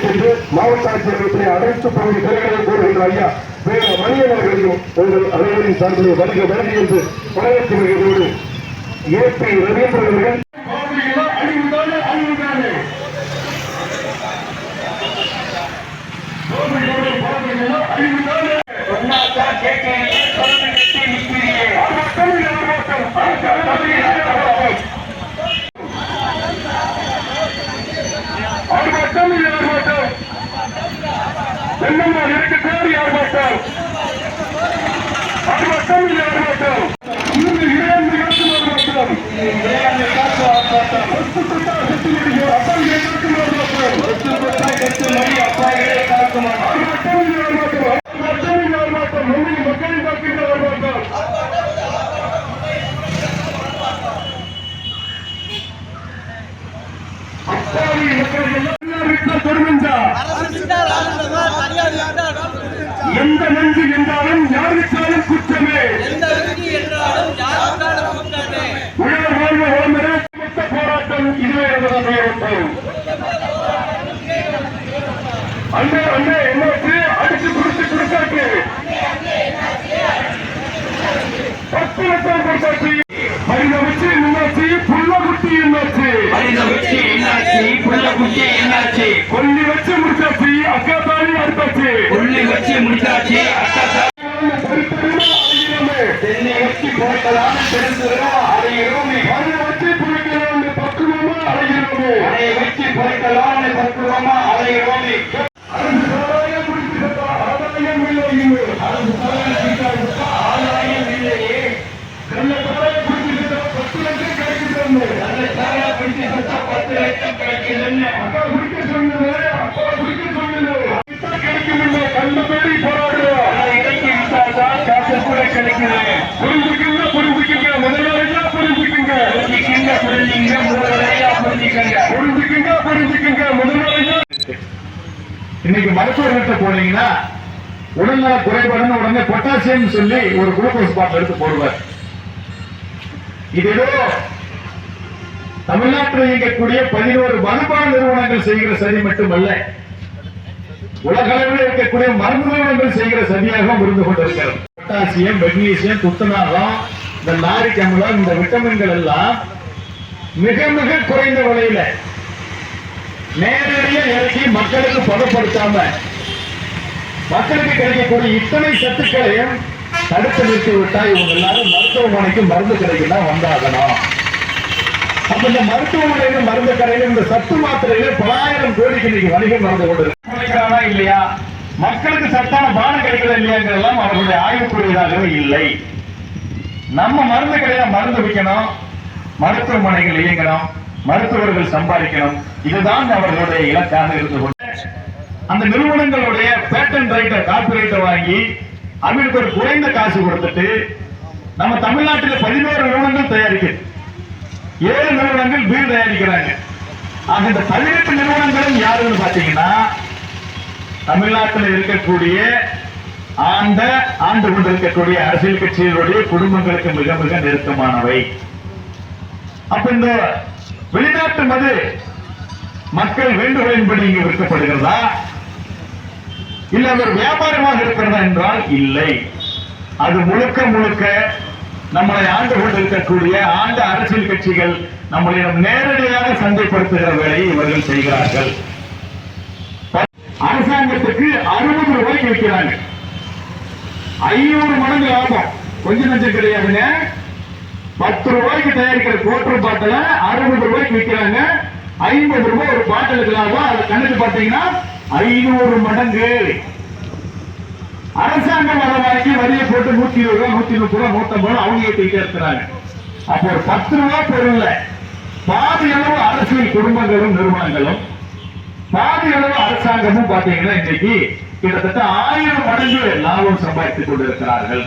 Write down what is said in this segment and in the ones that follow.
செய்து மாவட்ட ஆட்சியர்களுடைய அனைத்து பகுதி குறைகளை கூறுகின்ற ஐயா வேற மனிதர்களையும் உங்கள் அனைவரின் சார்பில் வருக வருகை என்று வரவேற்று வருகிறதோடு ஏபி ரவீந்திரன் அவர்கள் அழிவுதானே அழிவுதானே அழிவுதானே ஆர்ப்பாட்டம் இது ஆர்ப்பாட்டம் என்னம்மா எனக்கு பேர் ஆர்ப்பாட்டம் ஆர்ப்பாட்டம் இது ஆர்ப்பாட்டம் இருந்து இறையாண்மை காக்கும் ஆர்ப்பாட்டம் ஒத்துக்கொண்டா செத்து முடியும் அப்பா கேட்கும் ஆர்ப்பாட்டம் ஒத்துக்கொண்டா செத்து மணி அப்பா காக்கும் ஆர்ப்பாட்டம் இது ஆர்ப்பாட்டம் ஆர்ப்பாட்டம் இது ஆர்ப்பாட்டம் மண்ணில் மக்களை விட்டால் தொடர்ந்தா எந்த நஞ்சு என்றாலும் யாருக்காலும் குற்றமே. உழவர் வாழ்வு மொத்த போராட்டம் இதுவே என்பதை வச்சு போட்டதான பக்குவமா அடைகிறோமே அரசு சாராய குடிக்கிறதா ஆதாயம் இல்லை அரசு சாராய குடிக்கிறதா ஆதாயம் இல்லையே கள்ள சாராய குடிக்கிறதா பத்து லட்சம் கிடைக்கிறது சாரா பிடிச்சு பத்து லட்சம் அக்கா குடிக்க சொன்னது. கிடைக்கும் இல்லை கண்ட பேரி போராடுறோம் இறக்கி விட்டாதான் காசு கூட கிடைக்குது புரிஞ்சுக்குங்க புரிஞ்சுக்குங்க. முதலாளியா புரிஞ்சுக்குங்க. புரிஞ்சுக்கிங்க புரிஞ்சுங்க முதலையா புரிஞ்சுக்கங்க. புரிஞ்சுக்குங்க புரிஞ்சுக்குங்க. முதலாளியா. இன்னைக்கு மருத்துவர்கிட்ட போனீங்கன்னா உடல்நல குறைபாடுன்னு உடனே பொட்டாசியம் சொல்லி ஒரு குளுக்கோஸ் பாட்டில் எடுத்து போடுவார். இது ஏதோ தமிழ்நாட்டில் இயங்கக்கூடிய பதினோரு மதுபான நிறுவனங்கள் செய்கிற சதி மட்டுமல்ல உலகளவில் இருக்கக்கூடிய மருந்து என்று செய்கிற சதியாகவும் புரிந்து கொண்டிருக்கிறது. பொட்டாசியம் மெக்னீசியம் துத்தநாகம் இந்த நாரிக் அமிலம் இந்த விட்டமின்கள் எல்லாம் மிக மிக குறைந்த விலையில நேரடியா இறக்கி மக்களுக்கு பதப்படுத்தாம மக்களுக்கு கிடைக்கக்கூடிய இத்தனை சத்துக்களையும் தடுத்து நிறுத்தி விட்டா இவங்க எல்லாரும் மருத்துவமனைக்கு மருந்து கடைக்கு தான் வந்தாகணும். அப்ப இந்த மருத்துவமனையில மருந்து கடையில இந்த சத்து மாத்திரையில பலாயிரம் கோடிக்கு இன்னைக்கு வணிகம் நடந்து கொண்டு கிடைக்கிறானா இல்லையா? மக்களுக்கு சத்தான பானம் கிடைக்கல இல்லையாங்கிறதெல்லாம் அவர்களுடைய ஆய்வுக்குரியதாகவே இல்லை. நம்ம மருந்து கடையில மருந்து விற்கணும் மருத்துவமனைகள் இயங்கணும். மருத்துவர்கள் சம்பாதிக்கணும். இதுதான் அவர்களுடைய இலக்காக இருந்து கொண்டு. அந்த நிறுவனங்களுடைய பேட்டன் ரைட்டை காப்பிரைட்டை வாங்கி அவங்களுக்கு ஒரு குறைந்த காசு கொடுத்துட்டு நம்ம தமிழ்நாட்டில் பதினோரு நிறுவனங்கள் தயாரிக்கிறது ஏழு நிறுவனங்கள் பீர் தயாரிக்கிறாங்க. ஆக இந்த பதினெட்டு நிறுவனங்களும் யாருன்னு பாத்தீங்கன்னா தமிழ்நாட்டில் இருக்கக்கூடிய ஆண்ட ஆண்டு கொண்டிருக்கக்கூடிய அரசியல் கட்சிகளுடைய குடும்பங்களுக்கு மிக மிக நெருக்கமானவை. அப்ப இந்த வெளிநாட்டு மது மக்கள் வேண்டுகோளின்படி இங்கு விற்கப்படுகிறதா? இல்ல ஒரு வியாபாரமாக இருக்கிறதா என்றால் இல்லை. அது முழுக்க முழுக்க நம்மளை ஆண்டு கொண்டிருக்கக்கூடிய ஆண்ட அரசியல் கட்சிகள் நம்மளிடம் நேரடியாக சந்தைப்படுத்துகிற வேலையை இவர்கள் செய்கிறார்கள். அரசாங்கத்துக்கு அறுபது ரூபாய்க்கு விற்கிறாங்க. ஐநூறு மடங்கு லாபம். கொஞ்சம் நஞ்சம் கிடையாதுங்க. பத்து ரூபாய்க்கு தயாரிக்கிற கோட்டர் பாட்டில அறுபது ரூபாய்க்கு விற்கிறாங்க. ஐம்பது ரூபாய் ஒரு பாட்டிலுக்கு லாபம். அது கணக்கு பார்த்தீங்கன்னா ஐநூறு மடங்கு. அரசாங்கம் வர வாங்கி வரியை போட்டு நூத்தி இருபது ரூபாய் நூத்தி முப்பது ரூபாய் நூத்தம்பது ரூபாய் அவங்க ஏற்றிக்கிட்டே இருக்கிறாங்க. அப்போ ஒரு பத்து ரூபாய் பொருள்ல பாதி அளவு அரசியல் குடும்பங்களும் நிறுவனங்களும் பாதி அளவு அரசாங்கமும் பாத்தீங்கன்னா இன்னைக்கு கிட்டத்தட்ட ஆயிரம் மடங்கு லாபம் சம்பாதித்துக் கொண்டிருக்கிறார்கள்.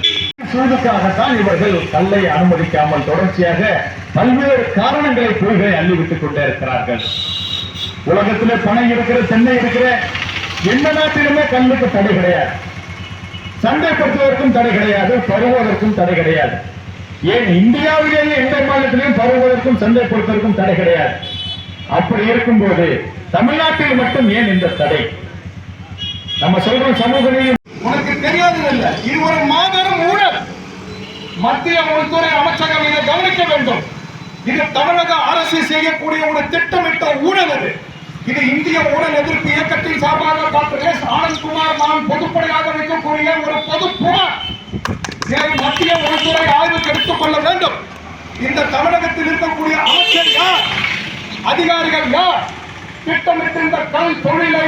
சூதுக்காகத்தான் இவர்கள் கல்லை அனுமதிக்காமல் தொடர்ச்சியாக பல்வேறு காரணங்களை பொய்களை அள்ளிவிட்டுக் கொண்டே இருக்கிறார்கள் உலகத்திலே பணம் இருக்கிற தென்னை இருக்கிற எந்த நாட்டிலுமே கல்லுக்கு தடை கிடையாது. சண்டைப்படுத்துவதற்கும் தடை கிடையாது பருவதற்கும் தடை கிடையாது. ஏன் இந்தியாவிலேயே எந்த மாநிலத்திலையும் பருவதற்கும் சந்தைப்படுத்துவதற்கும் தடை கிடையாது. அப்படி இருக்கும்போது தமிழ்நாட்டில் மட்டும் ஏன் இந்த தடை? நம்ம சொல்றோம் சமூக நீதி உனக்கு தெரியாது இல்ல இது ஒரு மாபெரும் ஊழல். மத்திய உள்துறை அமைச்சகம் இதை கவனிக்க வேண்டும். இது தமிழக அரசு செய்யக்கூடிய ஒரு திட்டமிட்ட ஊழல் அது. இது இந்திய ஊழல் எதிர்ப்பு இயக்கத்தின் சார்பாக டாக்டர் எஸ். ஆனந்த்குமார் நான் பொதுப்படையாக வைக்கக்கூடிய ஒரு பொது புகார். மத்திய உள்துறை ஆய்வுக்கு எடுத்துக் கொள்ள வேண்டும். இந்த தமிழகத்தில் இருக்கக்கூடிய அமைச்சர் யார்? அதிகாரிகள் யார்? திட்டமிட்டு இந்த கல் தொழிலை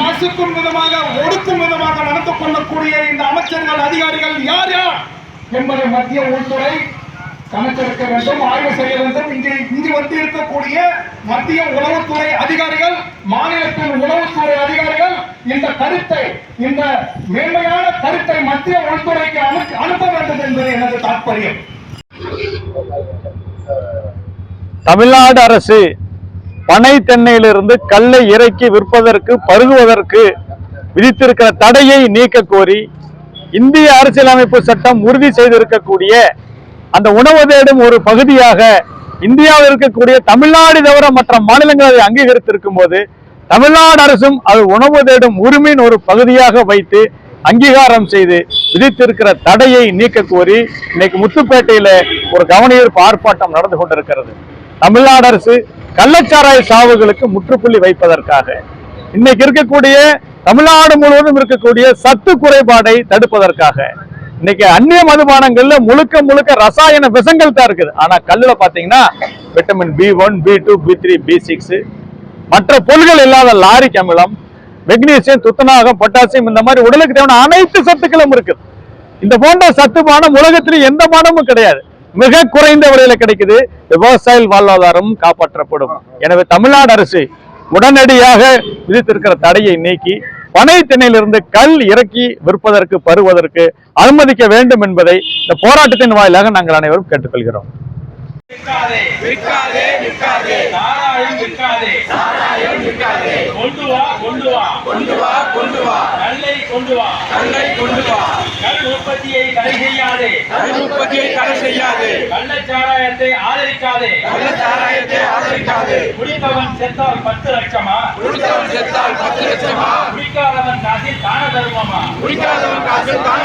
நசுக்கும் விதமாக ஒடுக்கும் விதமாக நடந்து கொள்ளக்கூடிய இந்த அமைச்சர்கள் அதிகாரிகள் யார் யார்? என்பதை மத்திய உள்துறை கணக்கெடுக்க வேண்டும் ஆய்வு செய்ய வேண்டும். இங்கே இங்கு வந்து இருக்கக்கூடிய மத்திய உளவுத்துறை அதிகாரிகள் மாநிலத்தின் உளவுத்துறை அதிகாரிகள் இந்த கருத்தை இந்த மேன்மையான கருத்தை மத்திய உள்துறைக்கு அனுப்ப அனுப்ப வேண்டும் என்பது எனது தாற்பயம். தமிழ்நாடு அரசு பனை தென்னையிலிருந்து கல்லை இறக்கி விற்பதற்கு பருகுவதற்கு விதித்திருக்கிற தடையை நீக்க கோரி இந்திய அரசியலமைப்பு சட்டம் உறுதி செய்திருக்கக்கூடிய அந்த உணவு தேடும் ஒரு பகுதியாக இந்தியாவில் இருக்கக்கூடிய தமிழ்நாடு தவிர மற்ற மாநிலங்கள் அதை அங்கீகரித்திருக்கும் போது தமிழ்நாடு அரசும் அது உணவு தேடும் உரிமையின் ஒரு பகுதியாக வைத்து அங்கீகாரம் செய்து விதித்திருக்கிற தடையை நீக்க கோரி இன்னைக்கு முத்துப்பேட்டையில ஒரு கவனஈர்ப்பு ஆர்ப்பாட்டம் நடந்து கொண்டிருக்கிறது. தமிழ்நாடு அரசு கள்ளச்சாராய சாவுகளுக்கு முற்றுப்புள்ளி வைப்பதற்காக. இன்னைக்கு இருக்கக்கூடிய தமிழ்நாடு முழுவதும் இருக்கக்கூடிய சத்து குறைபாடை தடுப்பதற்காக. இன்னைக்கு அந்நிய மதுபானங்கள்ல முழுக்க முழுக்க ரசாயன விஷங்கள் தான் இருக்குது. ஆனா கல்லுல பாத்தீங்கன்னா vitamin B one B two B three B six மற்ற பொருள்கள் இல்லாத லாரிக் அமிலம் மெக்னீசியம் துத்தநாகம் பொட்டாசியம் இந்த மாதிரி உடலுக்கு தேவையான அனைத்து சத்துக்களும் இருக்குது. இந்த போன்ற சத்து பானம் உலகத்தில் எந்த பானமும் கிடையாது. மிக குறைந்த விலையில கிடைக்குது. விவசாய வாழ்வாதாரமும் காப்பாற்றப்படும். எனவே தமிழ்நாடு அரசு உடனடியாக விதித்திருக்கிற தடையை நீக்கி பனை திணையிலிருந்து கல் இறக்கி விற்பதற்கு பருவதற்கு அனுமதிக்க வேண்டும் என்பதை இந்த போராட்டத்தின் வாயிலாக நாங்கள் அனைவரும் கேட்டுக்கொள்கிறோம். சாராயம் விற்காதே சாராயம் விற்காதே கொண்டு வா கொண்டு வா. கொண்டு வா கொண்டு வா. கொண்டு வா. கல்லை கொண்டு வா. கல் உற்பத்தியை தடை செய்யாதே. கல் உற்பத்தியை தடை செய்யாதே. கள்ளச்சாராயத்தை ஆதரிக்காதே. கள்ளச்சாராயத்தை ஆதரிக்காதே. குடித்தவன் செத்தால் பத்து லட்சமா? குடித்தவன் செத்தால் பத்து லட்சமா? குடிக்காதவன் காசில் தான தர்மமா? குடிக்காதவன் காசில் தான